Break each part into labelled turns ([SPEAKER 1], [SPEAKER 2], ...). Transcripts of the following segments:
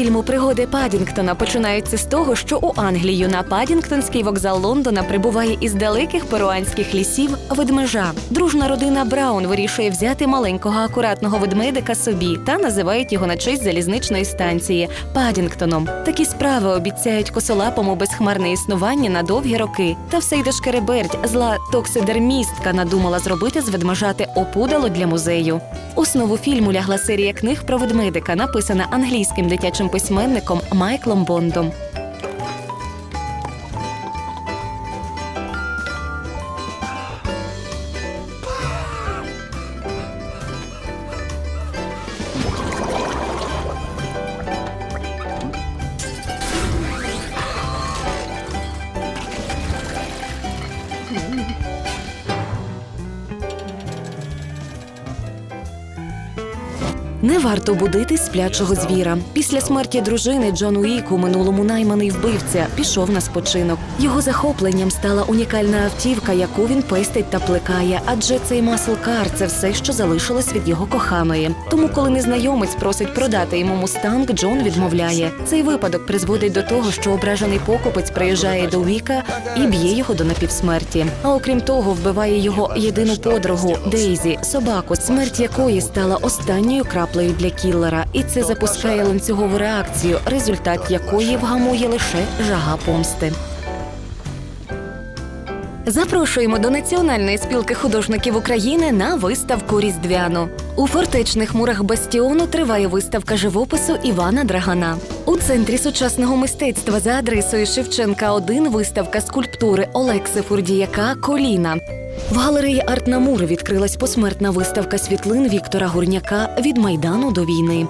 [SPEAKER 1] Фільму пригоди Падінгтона починаються з того, що у Англію на Падінгтонський вокзал Лондона прибуває із далеких перуанських лісів ведмежа. Дружна родина Браун вирішує взяти маленького акуратного ведмедика собі та називають його на честь залізничної станції Падінгтоном. Такі справи обіцяють косолапому безхмарне існування на довгі роки. Та все й дошкереберть зла токсидермістка надумала зробити з ведмежати опудало для музею. Основу фільму лягла серія книг про ведмедика, написана англійським дитячим письменником Майклом Бондом. Не варто будити сплячого звіра. Після смерті дружини Джон Уік, у минулому найманий вбивця, пішов на спочинок. Його захопленням стала унікальна автівка, яку він пестить та плекає. Адже цей маслкар це все, що залишилось від його коханої. Тому, коли незнайомець просить продати йому мустанг, Джон відмовляє. Цей випадок призводить до того, що ображений покупець приїжджає до Віка і б'є його до напівсмерті. А окрім того, вбиває його єдину подругу Дейзі, собаку, смерть якої стала останньою краплею для кіллера, і це запускає ланцюгову реакцію, результат якої вгамує лише жага помсти. Запрошуємо до Національної спілки художників України на виставку Різдвяну. У фортечних мурах Бастіону триває виставка живопису Івана Драгана. У центрі сучасного мистецтва за адресою Шевченка 1 виставка скульптури Олекси Фурдіяка Коліна. В галереї Артнамур відкрилась посмертна виставка світлин Віктора Гурняка від майдану до війни.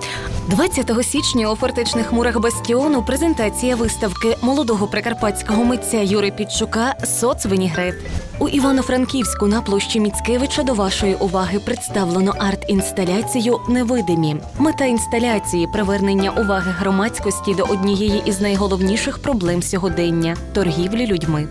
[SPEAKER 1] 20 січня у фортечних мурах Бастіону презентація виставки молодого прикарпатського митця Юри Підчука Соцвинігрет. У Івано-Франківську на площі Міцкевича до вашої уваги представлено арт-інсталяцію Невидимі. Мета інсталяції привернення уваги громадськості до однієї із найголовніших проблем сьогодення торгівлі людьми.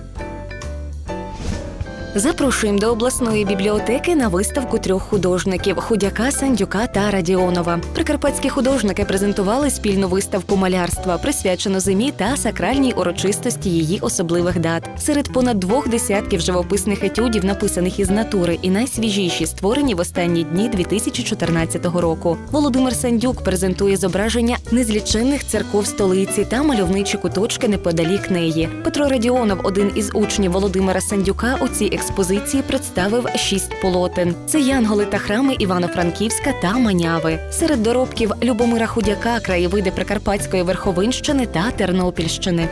[SPEAKER 1] Запрошуємо до обласної бібліотеки на виставку трьох художників Худяка, Сандюка та Радіонова. Прикарпатські художники презентували спільну виставку малярства, присвячену зимі та сакральній урочистості її особливих дат. Серед понад двох десятків живописних етюдів, написаних із натури, і найсвіжіші створені в останні дні 2014 року. Володимир Сандюк презентує зображення незліченних церков столиці та мальовничі куточки неподалік неї. Петро Радіонов, один із учнів Володимира Сандюка, у цій експозиції представив шість полотен. Це янголи та храми Івано-Франківська та Маняви. Серед доробків Любомира Худяка, краєвиди Прикарпатської Верховинщини та Тернопільщини.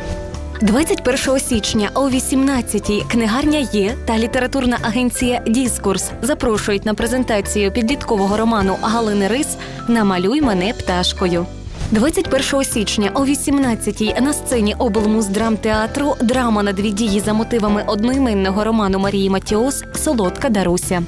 [SPEAKER 1] 21 січня о 18-й книгарня є та літературна агенція Діскурс запрошують на презентацію підліткового роману Галини Рис Намалюй мене пташкою. 21 січня о 18-й на сцені облмуздрамтеатру драма на дві дії за мотивами одноіменного роману Марії Матіос Солодка Даруся.